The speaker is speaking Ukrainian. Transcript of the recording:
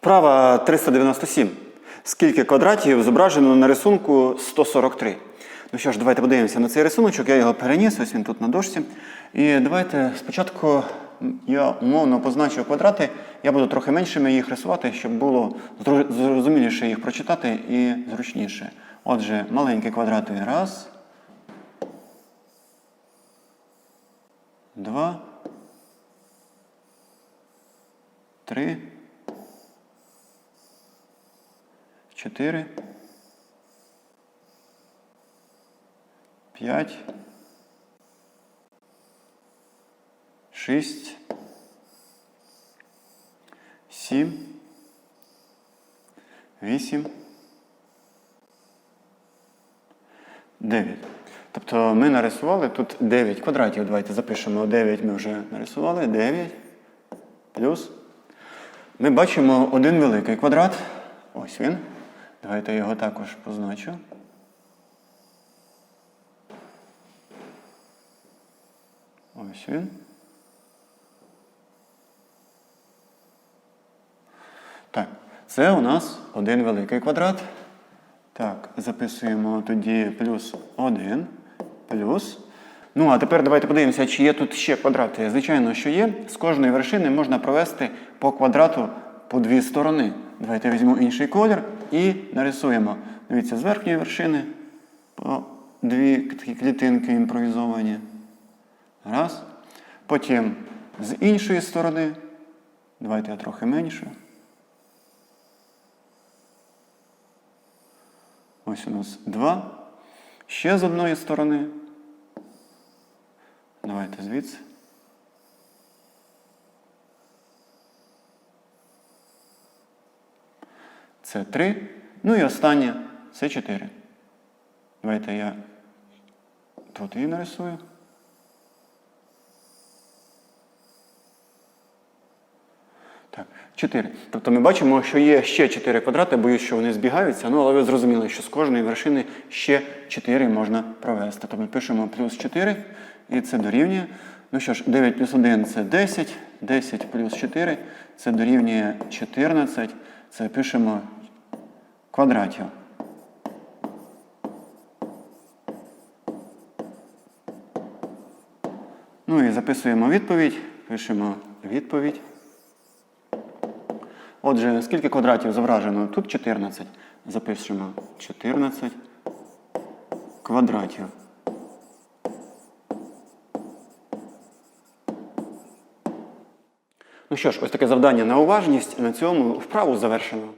Вправа 397. Скільки квадратів зображено на рисунку 143? Ну що ж, давайте подивимося на цей рисуночок. Я його переніс, ось він тут на дошці. І давайте спочатку я умовно позначу квадрати. Я буду трохи меншими їх рисувати, щоб було зрозуміліше їх прочитати і зручніше. Отже, маленькі квадрати. Раз. Два. Три. Чотири. П'ять. Шість. Сім. Вісім. Дев'ять. Тобто ми нарисували тут 9 квадратів. Давайте запишемо 9 ми вже нарисували. 9 плюс. Ми бачимо один великий квадрат. Ось він. Давайте я його також позначу. Ось він. Так, це у нас один великий квадрат. Так, записуємо тоді плюс 1, плюс. Ну, а тепер давайте подивимося, чи є тут ще квадрати. Звичайно, що є. З кожної вершини можна провести по квадрату по дві сторони. Давайте візьму інший колір і нарисуємо. Дивіться, з верхньої вершини по дві такі клітинки імпровізовані. Раз. Потім з іншої сторони. Давайте я трохи менше. Ось у нас два. Ще з одної сторони. Давайте звідси. Це три. Ну і останнє це чотири. Давайте я тут її нарисую. Так, 4. Тобто ми бачимо, що є ще 4 квадрати, боюсь, що вони збігаються, ну але ви зрозуміли, що з кожної вершини ще 4 можна провести. Тобто ми пишемо плюс 4, і це дорівнює. Ну що ж, 9 плюс 1 це 10, 10 плюс 4 це дорівнює 14. Це пишемо квадратів. Ну і записуємо відповідь, пишемо відповідь. Отже, скільки квадратів зображено? Тут 14. Запишемо 14 квадратів. Ну що ж, ось таке завдання на уважність. На цьому вправу завершено.